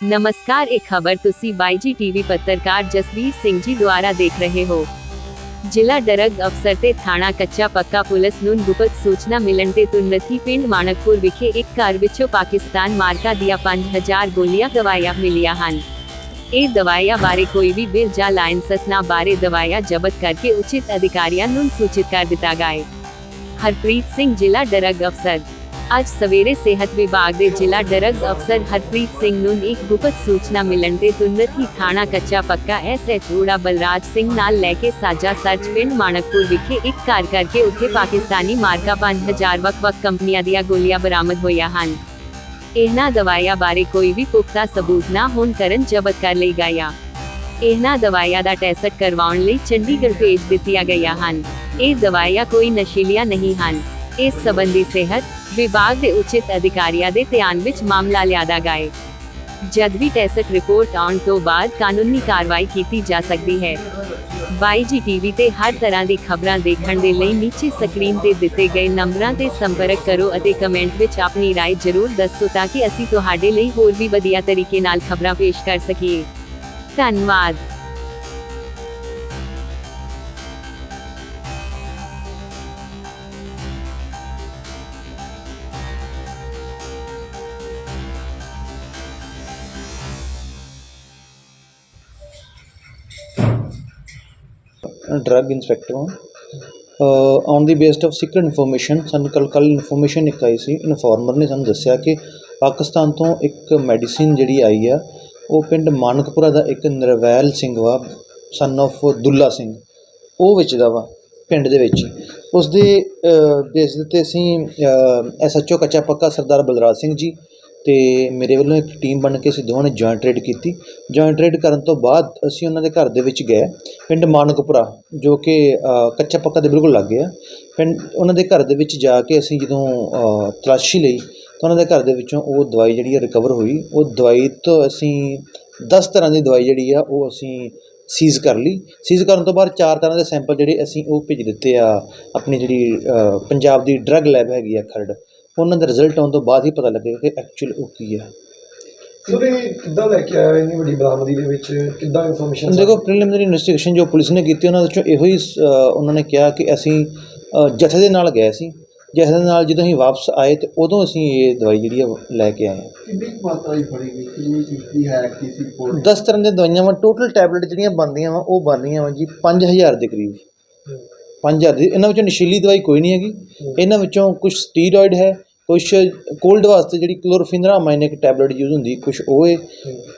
ਨਮਸਕਾਰ ਇਹ ਖਬਰ ਤੁਸੀਂ ਬਾਈਜੀ ਟੀਵੀ ਪੱਤਰਕਾਰ ਜਸਵੀਰ ਸਿੰਘ ਜੀ ਦੁਆਰਾ ਦੇਖ ਰਹੇ ਹੋ ਜ਼ਿਲ੍ਹਾ ਡਰਗ ਅਫਸਰ ਤੇ ਥਾਣਾ ਕੱਚਾ ਪੱਕਾ ਪੁਲਿਸ ਨੂੰ ਗੁਪਤ ਸੂਚਨਾ ਮਿਲਣ ਤੇ ਤੁਰੰਤੀ ਪਿੰਡ ਮਾਣਕਪੁਰ ਵਿਖੇ ਇੱਕ ਘਰ ਵਿੱਚੋਂ ਪਾਕਿਸਤਾਨ ਮਾਰਕਾ ਦੀਆਂ 5000 ਗੋਲੀਆਂ ਦਵਾਈਆਂ ਮਿਲੀਆਂ ਹਨ ਇਹ ਦਵਾਈਆਂ ਬਾਰੇ ਕੋਈ ਵੀ ਬਿਲ ਜਾਂ ਲਾਇਸੈਂਸ ਨਾ ਬਾਰੇ ਦਵਾਈਆਂ ਜ਼ਬਤ ਕਰਕੇ ਉਚਿਤ ਅਧਿਕਾਰੀਆਂ ਨੂੰ ਸੂਚਿਤ ਕਰ ਦਿੱਤਾ ਗਿਆ ਹੈ ਹਰਪ੍ਰੀਤ ਸਿੰਘ ਜ਼ਿਲ੍ਹਾ ਡਰਗ ਅਫਸਰ ਅੱਜ ਸਵੇਰੇ ਸਿਹਤ ਵਿਭਾਗ ਦੇ ਜ਼ਿਲ੍ਹਾ ਡਰਗ ਅਫਸਰ ਹਰਪ੍ਰੀਤ ਸਿੰਘ ਨੂੰ ਇੱਕ ਗੁਪਤ ਸੂਚਨਾ ਮਿਲਣ ਤੇ ਤੁਰੰਤ ਹੀ ਥਾਣਾ ਕੱਚਾ ਪੱਕਾ ਐਸਐਚ ਊੜਾ ਬਲਰਾਜ ਸਿੰਘ ਨਾਲ ਲੈ ਕੇ ਸਾਜਾ ਸਰਚ ਪਿੰਡ ਮਾਣਕਪੁਰ ਵਿਖੇ ਇੱਕ ਘਰ ਕਰਕੇ ਉੱਥੇ ਪਾਕਿਸਤਾਨੀ ਮਾਰਕਾ 5000 ਵੱਖ-ਵੱਖ ਕੰਪਨੀਆਂ ਦੀਆਂ ਗੋਲੀਆਂ ਬਰਾਮਦ ਹੋਈਆਂ ਹਨ ਇਹਨਾਂ ਦਵਾਈਆਂ ਬਾਰੇ ਕੋਈ ਵੀ ਪੁਖਤਾ ਸਬੂਤ ਨਾ ਹੋਣ ਕਾਰਨ ਜ਼ਬਤ ਕਰ ਲਈ ਗਿਆ ਇਹਨਾਂ ਦਵਾਈਆਂ ਦਾ ਟੈਸਟ ਕਰਵਾਉਣ ਲਈ ਚੰਡੀਗੜ੍ਹ ਭੇਜ ਦਿੱਤੀਆਂ ਗਈਆਂ ਹਨ ਇਹ ਦਵਾਈਆਂ ਕੋਈ ਨਸ਼ੀਲੀਆਂ ਨਹੀਂ ਹਨ ਇਸ ਸੰਬੰਧੀ ਸਿਹਤ ਵਿਭਾਗ ਦੇ ਉਚਿਤ ਅਧਿਕਾਰੀਆਂ ਦੇ ਧਿਆਨ ਵਿੱਚ ਮਾਮਲਾ ਲਿਆਦਾ ਗਿਆ ਹੈ ਜਦ ਵੀ ਟੈਸਟ ਰਿਪੋਰਟ ਆਉਣ ਤੋਂ ਬਾਅਦ ਕਾਨੂੰਨੀ ਕਾਰਵਾਈ ਕੀਤੀ ਜਾ ਸਕਦੀ ਹੈ ਬਾਈਜੀ ਟੀਵੀ ਤੇ ਹਰ ਤਰ੍ਹਾਂ ਦੀ ਖਬਰਾਂ ਦੇਖਣ ਦੇ ਲਈ ਨੀਚੇ ਸਕਰੀਨ ਤੇ ਦਿੱਤੇ ਗਏ ਨੰਬਰਾਂ ਤੇ ਸੰਪਰਕ ਕਰੋ ਅਤੇ ਕਮੈਂਟ ਵਿੱਚ ਆਪਣੀ رائے ਜ਼ਰੂਰ ਦੱਸੋ ਤਾਂ ਕਿ ਅਸੀਂ ਤੁਹਾਡੇ ਲਈ ਹੋਰ ਵੀ ਵਧੀਆ ਤਰੀਕੇ ਨਾਲ ਖਬਰਾਂ ਪੇਸ਼ ਕਰ ਸਕੀਏ ਧੰਨਵਾਦ ਡਰੱਗ ਇੰਸਪੈਕਟਰ ਹਾਂ। On the based of secret information ਸਾਨੂੰ ਕੱਲ ਕੱਲ ਇਨਫੋਰਮੇਸ਼ਨ ਇੱਕ ਆਈ ਸੀ, ਇਨਫੋਰਮਰ ਨੇ ਸਾਨੂੰ ਦੱਸਿਆ ਕਿ ਪਾਕਿਸਤਾਨ ਤੋਂ ਇੱਕ ਮੈਡੀਸਿਨ ਜਿਹੜੀ ਆਈ ਆ, ਉਹ ਪਿੰਡ ਮਾਨਕਪੁਰਾ ਦਾ ਇੱਕ ਨਰਵੈਲ ਸਿੰਘ ਵਾ ਸਨ of ਦੁੱਲਾ ਸਿੰਘ। ਉਹ ਵੇਚਦਾ ਵਾ ਪਿੰਡ ਦੇ ਵਿੱਚ। ਉਸ ਦੇ ਬੇਸ ਦੇ ਉੱਤੇ ਅਸੀਂ ਐਸਐਚਓ ਕੱਚਾ ਪੱਕਾ ਸਰਦਾਰ ਬਲਰਾਜ ਸਿੰਘ ਜੀ ਅਤੇ ਮੇਰੇ ਵੱਲੋਂ ਇੱਕ ਟੀਮ ਬਣ ਕੇ ਅਸੀਂ ਦੋਵਾਂ ਨੇ ਜੁਆਇੰਟ ਰੇਡ ਕੀਤੀ। ਜੁਆਇੰਟ ਰੇਡ ਕਰਨ ਤੋਂ ਬਾਅਦ ਅਸੀਂ ਉਹਨਾਂ ਦੇ ਘਰ ਦੇ ਵਿੱਚ ਗਏ, ਪਿੰਡ ਮਾਨਕਪੁਰਾ, ਜੋ ਕਿ ਕੱਚਾ ਪੱਕਾ ਦੇ ਬਿਲਕੁਲ ਲਾਗੇ ਆ ਪਿੰਡ, ਉਹਨਾਂ ਦੇ ਘਰ ਦੇ ਵਿੱਚ ਜਾ ਕੇ ਅਸੀਂ ਜਦੋਂ ਤਲਾਸ਼ੀ ਲਈ, ਤਾਂ ਉਹਨਾਂ ਦੇ ਘਰ ਦੇ ਵਿੱਚੋਂ ਉਹ ਦਵਾਈ ਜਿਹੜੀ ਆ ਰਿਕਵਰ ਹੋਈ। ਉਹ ਦਵਾਈ ਤੋਂ ਅਸੀਂ 10 ਤਰ੍ਹਾਂ ਦੀ ਦਵਾਈ ਜਿਹੜੀ ਆ ਉਹ ਅਸੀਂ ਸੀਜ਼ ਕਰ ਲਈ। ਸੀਜ਼ ਕਰਨ ਤੋਂ ਬਾਅਦ ਚਾਰ ਤਰ੍ਹਾਂ ਦੇ ਸੈਂਪਲ ਜਿਹੜੇ ਅਸੀਂ ਉਹ ਭੇਜ ਦਿੱਤੇ ਆ। ਆਪਣੀ ਜਿਹੜੀ ਪੰਜਾਬ ਦੀ ਡਰੱਗ ਲੈਬ ਹੈਗੀ ਆ ਖਰੜ ਉਹਨਾਂ ਦਾ ਰਿਜ਼ਲਟ ਆਉਣ ਤੋਂ ਬਾਅਦ ਹੀ ਪਤਾ ਲੱਗੇਗਾ ਕਿ ਐਕਚੁਅਲ ਉਹ ਕੀ ਹੈ। ਸਰ ਕਿੱਦਾਂ ਲੈ ਕੇ ਆਇਆ ਇੰਨੀ ਵੱਡੀ ਬਰਾਮਦੀ ਦੇ ਵਿੱਚ? ਕਿੱਦਾਂ ਇਨਫੋਰਮੇਸ਼ਨ ਦੇਖੋ ਪ੍ਰੀਲਿਮਿਨਰੀ ਇਨਵੈਸਟੀਗੇਸ਼ਨ ਜੋ ਪੁਲਿਸ ਨੇ ਕੀਤੀ ਉਹਨਾਂ ਵਿੱਚੋਂ ਇਹੋ ਹੀ ਉਹਨਾਂ ਨੇ ਕਿਹਾ ਕਿ ਅਸੀਂ ਜਥੇ ਦੇ ਨਾਲ ਗਏ ਸੀ। ਜਥੇ ਦੇ ਨਾਲ ਜਦੋਂ ਅਸੀਂ ਵਾਪਸ ਆਏ ਤੇ ਉਦੋਂ ਅਸੀਂ ਇਹ ਦਵਾਈ ਜਿਹੜੀ ਆ ਲੈ ਕੇ ਆਏ ਹਾਂ। ਕਿੰਨੀ ਮਾਤਰਾ ਦੀ ਫੜੀ ਗਈ? ਕਿੰਨੀ ਚੀਜ਼ ਹੈ ਕੀ ਸੀ? ਕੋਲ 10 ਤਰ੍ਹਾਂ ਦੀਆਂ ਦਵਾਈਆਂ ਵਾ ਟੋਟਲ ਟੈਬਲੇਟ ਜਿਹੜੀਆਂ ਬਣਦੀਆਂ ਵਾ ਉਹ ਬਣ ਰਹੀਆਂ ਵਾ ਜੀ 5000 ਦੇ ਕਰੀਬ। 5000 ਦੀ ਇਹਨਾਂ ਵਿੱਚੋਂ ਨਸ਼ੀਲੀ ਦਵਾਈ ਕੋਈ ਨਹੀਂ ਹੈਗੀ। ਇਹਨਾਂ ਵਿੱਚੋਂ ਕੁਝ ਸਟੀਰੋਇਡ ਹੈ ਕੁਝ ਕੋਲਡ ਵਾਸਤੇ ਜਿਹੜੀ ਕਲੋਰੋਫਿਨਰਾਮਾਈਨ ਇੱਕ ਟੈਬਲੇਟ ਯੂਜ਼ ਹੁੰਦੀ ਕੁਝ ਉਹ ਹੈ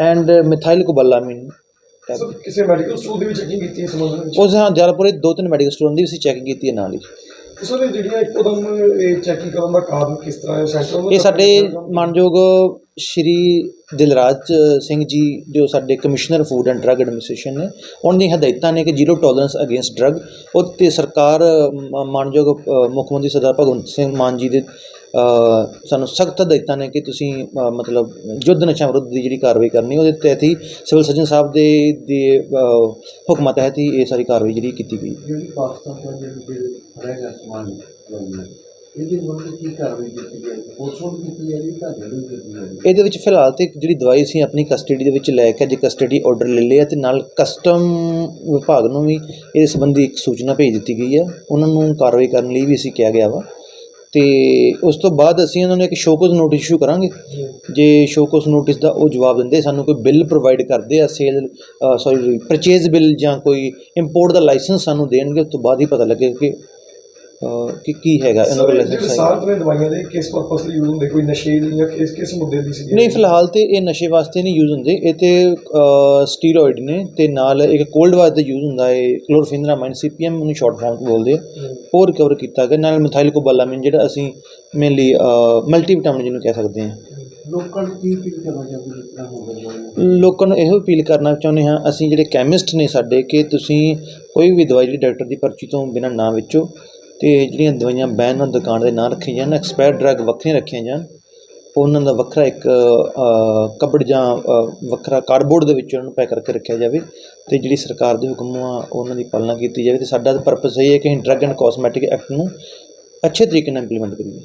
ਐਂਡ ਮਿਥਾਈਲ ਕੋਬਾਲਾਮਿਨ ਸਰ ਕਿਸੇ ਮੈਡੀਕਲ ਸਟੋਰ ਦੇ ਵਿੱਚ ਚੈਕਿੰਗ ਕੀਤੀ ਇਸ ਸੰਬੰਧ ਵਿੱਚ? ਉਸ ਹਾਂ ਜਲਪੁਰੇ ਦੋ ਤਿੰਨ ਮੈਡੀਕਲ ਸਟੋਰ ਦੀ ਅਸੀਂ ਚੈਕਿੰਗ ਕੀਤੀ ਹੈ ਨਾਲ ਹੀ। ਸਰ ਜਿਹੜੀਆਂ ਇੱਕੋਦਮ ਇਹ ਚੈਕਿੰਗ ਕਰਨ ਦਾ ਕਾਰਨ ਕਿਸ ਤਰ੍ਹਾਂ ਹੈ ਸੈਂਟਰ ਇਹ ਸਾਡੇ ਮਾਨਯੋਗ ਸ਼੍ਰੀ ਦਿਲਰਾਜ ਸਿੰਘ ਜੀ, ਜੋ ਸਾਡੇ commissioner food and drug administration ਨੇ, ਉਹਨਾਂ ਦੀਆਂ ਹਦਾਇਤਾਂ ਨੇ ਕਿ ਜ਼ੀਰੋ ਟੋਲਰੈਂਸ ਅਗੇਂਸਟ ਡਰੱਗ, ਉਹ ਤੇ ਸਰਕਾਰ ਮਾਨਯੋਗ ਮੁੱਖ ਮੰਤਰੀ ਸਰਦਾਰ ਭਗਵੰਤ ਸਿੰਘ ਮਾਨ ਜੀ ਦੇ ਸਾਨੂੰ ਸਖਤ ਹਦਾਇਤਾਂ ਨੇ ਕਿ ਤੁਸੀਂ ਮਤਲਬ ਯੁੱਧ ਨਸ਼ਾ ਵਿਰੁੱਧ ਦੀ ਜਿਹੜੀ ਕਾਰਵਾਈ ਕਰਨੀ, ਉਹਦੇ ਤਹਿਤ ਹੀ ਸਿਵਲ ਸਰਜਨ ਸਾਹਿਬ ਦੇ ਦੇ ਹੁਕਮਾਂ ਤਹਿਤ ਹੀ ਇਹ ਸਾਰੀ ਕਾਰਵਾਈ ਜਿਹੜੀ ਕੀਤੀ ਗਈ। ਜਿਹੜੀ ਪਾਕਿਸਤਾਨ ਤੋਂ ਜਿਹੜੀ ਬਿਲ ਸਮਾਨ ਇਹਦੀ ਮੁੱਢ ਕੀ ਕਾਰਵਾਈ ਕੀਤੀ ਗਈ ਪੁਲਿਸ ਨੂੰ ਕੀਤੀ ਹੈ ਜੀ ਤੁਹਾਡੇ ਕੀਤੀ ਹੈ ਇਹਦੇ ਵਿੱਚ ਫਿਲਹਾਲ ਤੇ ਜਿਹੜੀ ਦਵਾਈ ਅਸੀਂ ਆਪਣੀ ਕਸਟਡੀ ਦੇ ਵਿੱਚ ਲੈ ਕੇ ਜੇ ਕਸਟਡੀ ਆਰਡਰ ਲੈ ਲਿਆ ਤੇ ਨਾਲ ਕਸਟਮ ਵਿਭਾਗ ਨੂੰ ਵੀ ਇਹਦੇ ਸੰਬੰਧੀ ਇੱਕ ਸੂਚਨਾ ਭੇਜ ਦਿੱਤੀ ਗਈ ਹੈ ਉਹਨਾਂ ਨੂੰ ਕਾਰਵਾਈ ਕਰਨ ਲਈ ਵੀ ਅਸੀਂ ਕਿਹਾ ਗਿਆ ਵਾ। ਤੇ ਉਸ ਤੋਂ ਬਾਅਦ ਅਸੀਂ ਉਹਨਾਂ ਨੂੰ ਇੱਕ ਸ਼ੋਕਸ ਨੋਟਿਸ ਇਸ਼ੂ ਕਰਾਂਗੇ। ਜੇ ਸ਼ੋਕਸ ਨੋਟਿਸ ਦਾ ਉਹ ਜਵਾਬ ਦਿੰਦੇ, ਸਾਨੂੰ ਕੋਈ ਬਿੱਲ ਪ੍ਰੋਵਾਈਡ ਕਰਦੇ ਆ, ਸੇਲ ਸੌਰੀ ਪਰਚੇਜ਼ ਬਿੱਲ ਜਾਂ ਕੋਈ ਇੰਪੋਰਟ ਦਾ ਲਾਇਸੈਂਸ ਸਾਨੂੰ ਦੇਣਗੇ, ਉਸ ਤੋਂ ਬਾਅਦ ਹੀ ਪਤਾ ਲੱਗੇਗਾ ਕਿ ਕਿ ਕੀ ਹੈਗਾ ਇਹਨਾਂ ਕੋਲ ਸਰ ਲਾਇਸੈਂਸ ਹੈ ਸਾਰ ਤਰ੍ਹਾਂ ਦਵਾਈਆਂ ਦੇ ਕਿਸ ਪਰਪਸ ਲਈ ਯੂਜ਼ ਹੁੰਦੇ? ਕੋਈ ਨਸ਼ੇ ਦੀ ਜਾਂ ਕਿਸ ਕਿਸ ਮੁੱਦੇ ਦੀ ਸੀ ਨਹੀਂ ਫਿਲਹਾਲ ਤੇ ਇਹ ਨਸ਼ੇ ਵਾਸਤੇ ਨਹੀਂ ਯੂਜ਼ ਹੁੰਦੇ। ਇਹ ਤੇ ਸਟੀਰੋਇਡ ਨੇ ਤੇ ਨਾਲ ਇੱਕ ਕੋਲਡ ਵਾਸਤੇ ਯੂਜ਼ ਹੁੰਦਾ ਹੈ। ਕਲੋਰਫਿਨਰਾਮਾਈਨ ਸੀਪੀਐਮ ਨੂੰ ਸ਼ਾਰਟ ਫਾਰਮ ਬੋਲਦੇ ਆ। ਉਹ ਰਿਕਵਰ ਕੀਤਾ ਗਿਆ। ਨਾਲ ਮਿਥਾਈਲ ਕੋਬਾਲਾਮਿਨ ਜਿਹੜਾ ਅਸੀਂ ਮੇਨਲੀ ਮਲਟੀ ਵਿਟਾਮਿਨ ਜਿਹਨੂੰ ਕਹਿ ਸਕਦੇ ਹਾਂ। ਲੋਕਾਂ ਨੂੰ ਕੀ ਅਪੀਲ ਕਰਨਾ ਚਾਹੁੰਦੇ ਹੋ ਲੋਕਾਂ ਨੂੰ ਇਹੋ ਅਪੀਲ ਕਰਨਾ ਚਾਹੁੰਦੇ ਹਾਂ ਅਸੀਂ ਜਿਹੜੇ ਕੈਮਿਸਟ ਨੇ ਸਾਡੇ ਕਿ ਤੁਸੀਂ ਕੋਈ ਵੀ ਦਵਾਈ ਜਿਹੜੀ ਡਾਕਟਰ ਦੀ ਪਰਚੀ ਤੋਂ ਬਿਨਾਂ ਨਾ ਵੇਚੋ। ਅਤੇ ਜਿਹੜੀਆਂ ਦਵਾਈਆਂ ਬੈਨ on ਦੁਕਾਨ ਦੇ ਨਾਂ ਰੱਖੀਆਂ ਜਾਣ ਐਕਸਪਾਇਰ ਡਰੱਗ ਵੱਖਰੀਆਂ ਰੱਖੀਆਂ ਜਾਣ ਉਹਨਾਂ ਦਾ ਵੱਖਰਾ ਇੱਕ ਅ, ਜਾਂ ਵੱਖਰਾ ਕਾਰਡਬੋਰਡ ਦੇ ਵਿੱਚ ਉਹਨਾਂ ਨੂੰ ਪੈਕ ਕਰਕੇ ਰੱਖਿਆ ਜਾਵੇ ਅਤੇ ਜਿਹੜੀ ਸਰਕਾਰ ਦੇ ਹੁਕਮ ਆ ਉਹਨਾਂ ਦੀ ਪਾਲਣਾ ਕੀਤੀ ਜਾਵੇ ਅਤੇ ਸਾਡਾ ਪਰਪਸ ਇਹ ਹੈ ਕਿ ਅਸੀਂ ਡਰੱਗ ਐਂਡ ਕੋਸਮੈਟਿਕ ਐਕਟ ਨੂੰ ਅੱਛੇ ਤਰੀਕੇ ਨਾਲ ਇੰਪਲੀਮੈਂਟ ਕਰੀਏ।